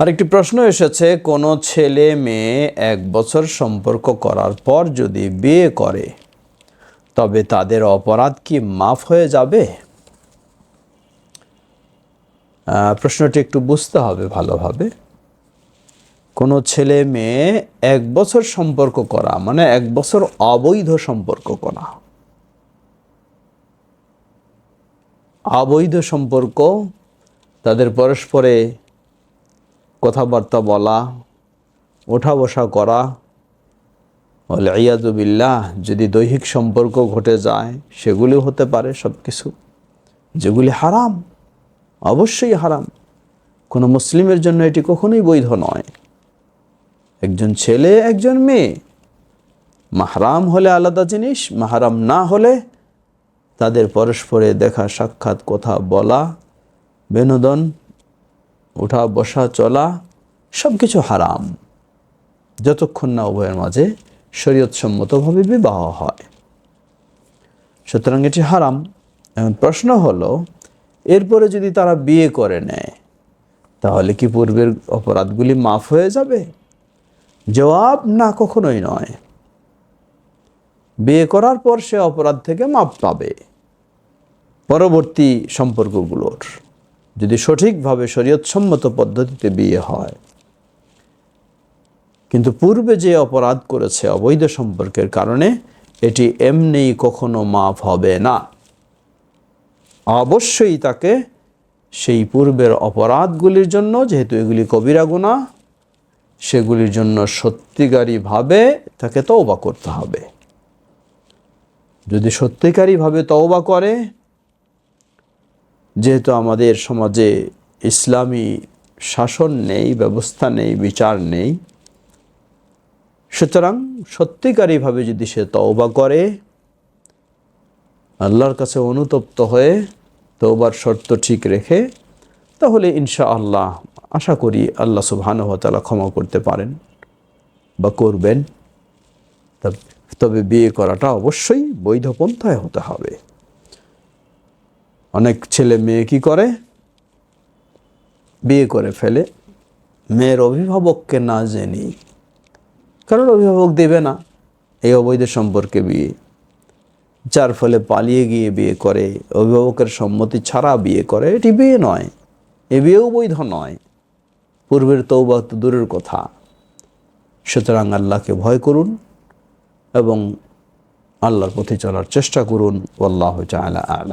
আরেকটি প্রশ্ন এসেছে, কোনো ছেলে মেয়ে এক বছর সম্পর্ক করার পর যদি বিয়ে করে, তবে তাদের অপরাধ কি মাফ হয়ে যাবে? প্রশ্নটি একটু বুঝতে হবে ভালোভাবে। কোনো ছেলে মেয়ে এক বছর সম্পর্ক করা মানে এক বছর অবৈধ সম্পর্ক করা। অবৈধ সম্পর্ক তাদের পরস্পরে কথাবার্তা বলা ওঠা বসা করা বলে ইয়াদুবিল্লাহ যদি দৈহিক সম্পর্ক ঘটে যায় সেগুলি হতে পারে সব কিছু যেগুলি হারাম, অবশ্যই হারাম। কোনো মুসলিমের জন্য এটি কখনোই বৈধ নয়। একজন ছেলে, একজন মেয়ে, মাহরাম হলে আলাদা জিনিস, মাহরাম না হলে তাদের পরস্পরে দেখা, সাক্ষাৎ, কথা বলা, বিনোদন ওঠা বসা, চলা সব কিছু হারাম। যতক্ষণ না উভয়ের মাঝে শরীয়তসম্মতভাবে বিবাহ হয়। সুতরাং এটি হারাম। প্রশ্ন হলো, এরপরে যদি তারা বিয়ে করে নেয়, তাহলে কি পূর্বের অপরাধগুলি মাফ হয়ে যাবে? জবাব না, কখনোই নয়। বিয়ে করার পর সে অপরাধ থেকে মাপ পাবে। পরবর্তী সম্পর্কগুলোর। যদি সঠিকভাবে শরীয়তসম্মত পদ্ধতিতে বিয়ে হয়। কিন্তু পূর্বে যে অপরাধ করেছে অবৈধ সম্পর্কের কারণে, এটি এমনি কখনো মাফ হবে না। অবশ্যই তাকে সেই পূর্বের অপরাধগুলির জন্য, যেহেতু এগুলি কবিরা গুণা সেগুলির জন্য সত্যিকারীভাবে তাকে তওবা করতে হবে। যদি সত্যিকারীভাবে তওবা করে যেহেতু আমাদের সমাজে ইসলামী শাসন নেই, ব্যবস্থা নেই, বিচার নেই, সুতরাং সত্যিকারীভাবে যদি সে তওবা করে, আল্লাহর কাছে অনুতপ্ত হয়ে তওবার শর্ত ঠিক রেখে, তাহলে ইনশা আল্লাহ আশা করি আল্লাহ সুবহানহতালা ক্ষমা করতে পারেন বা করবেন। তবে বিয়ে করাটা অবশ্যই বৈধ পন্থায় হতে হবে। অনেক ছেলে মেয়ে কি করে? বিয়ে করে ফেলে। মেয়ের অভিভাবককে না জেনি। কারণ অভিভাবক দেবে না। এই অবৈধ সম্পর্কে বিয়ে। যার ফলে পালিয়ে গিয়ে বিয়ে করে। অভিভাবকের সম্মতি ছাড়া বিয়ে করে। এটি বিয়ে নয়। এ বিয়েও বৈধ নয়। পূর্বের তৌবা তো দূরের কথা। সুতরাং আল্লাহকে ভয় করুন এবং আল্লাহর পথে চলার চেষ্টা করুন। আল্লাহ চালা আলম।